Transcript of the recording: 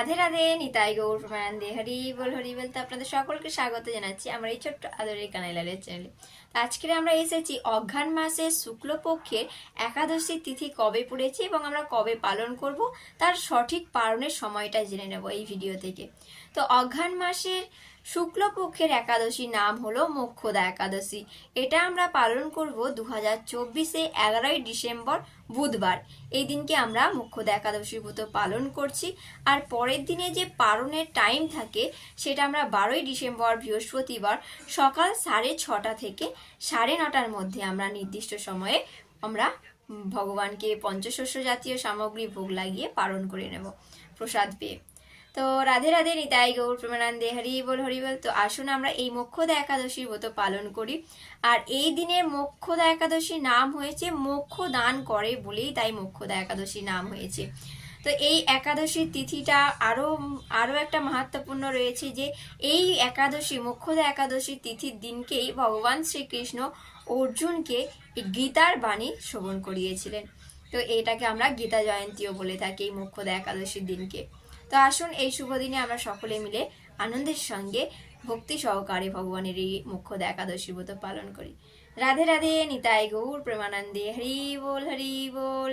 রাধে রাধে, নিতাই গৌর প্রমানন্দে হরি বল, হরি বলতে আপনাদের সকলকে স্বাগত জানাচ্ছি আমার এই ছোট্ট আদরের কানাইলালের চ্যানেলে আজকে আমরা এসেছি অঘ্রান মাসের শুক্লপক্ষের একাদশী তিথি কবে পড়েছে এবং আমরা কবে পালন করব, তার সঠিক পালনের সময়টা জেনে নেব এই ভিডিও থেকে। তো অঘ্রান মাসের শুক্লপক্ষের একাদশী নাম হলো মোক্ষদা একাদশী। এটা আমরা পালন করব দু হাজার চব্বিশে এগারোই ডিসেম্বর বুধবার। এই দিনকে আমরা মুখ্যদা একাদশীর ব্রত পালন করছি। আর পরের দিনে যে পালনের টাইম থাকে, সেটা আমরা বারোই ডিসেম্বর বৃহস্পতিবার সকাল সাড়ে ছটা থেকে সাড়ে নটার মধ্যে আমরা নির্দিষ্ট সময়ে আমরা ভগবানকে পঞ্চশস্য জাতীয় সামগ্রী ভোগ লাগিয়ে পালন করে নেব। প্রসাদ পেয়ে। তো রাধে রাধে নিতাই গৌর প্রেমানন্দে, হরি বল হরি বল। তো আসুন আমরা এই মোক্ষদা একাদশীর ব্রত পালন করি। আর এই দিনের মোক্ষদা একাদশী নাম হয়েছে মোক্ষ দান করে বলেই তাই মোক্ষদা একাদশী নাম হয়েছে। তো এই একাদশীর তিথিটা আরও আরও একটা মাহাত্মপূর্ণ রয়েছে যে এই একাদশী, মোক্ষদা একাদশী তিথির দিনকেই ভগবান শ্রীকৃষ্ণ অর্জুনকে গীতার বাণী শ্রবণ করিয়েছিলেন। তো এটাকে আমরা গীতা জয়ন্তীও বলে থাকি এই মোক্ষদা একাদশীর দিনকে। তো আসুন এই শুভ দিনে আমরা সকলে মিলে আনন্দের সঙ্গে ভক্তি সহকারে ভগবানের এই মুখ্য একাদশী ব্রত পালন করি। রাধে রাধে, নিতাই গৌর, প্রেমানন্দে হরি বল হরি বল।